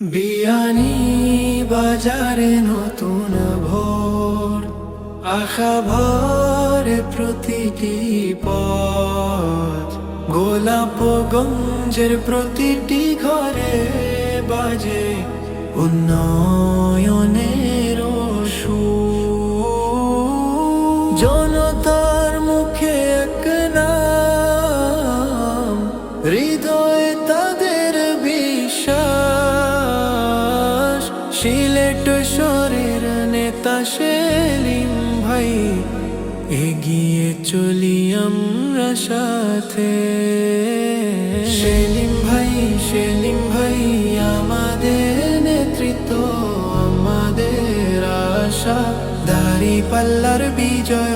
বিয়ানি বাজারে নতুন ভোর, আশা ভরে প্রতিটি পথ। গোলাপ গঞ্জের প্রতিটি ঘরে বাজে উন্নয়নের জনতার মুখে এক নাম, হৃদয়ে সিলেট শরীর নেতা সেলিম ভাই, এগিয়ে চলি আমরা সাথে। সেলিম ভাই সেলিম ভাই, আমাদের নেতৃত্ব, আমাদের আশা। দাড়ি পাল্লার বিজয়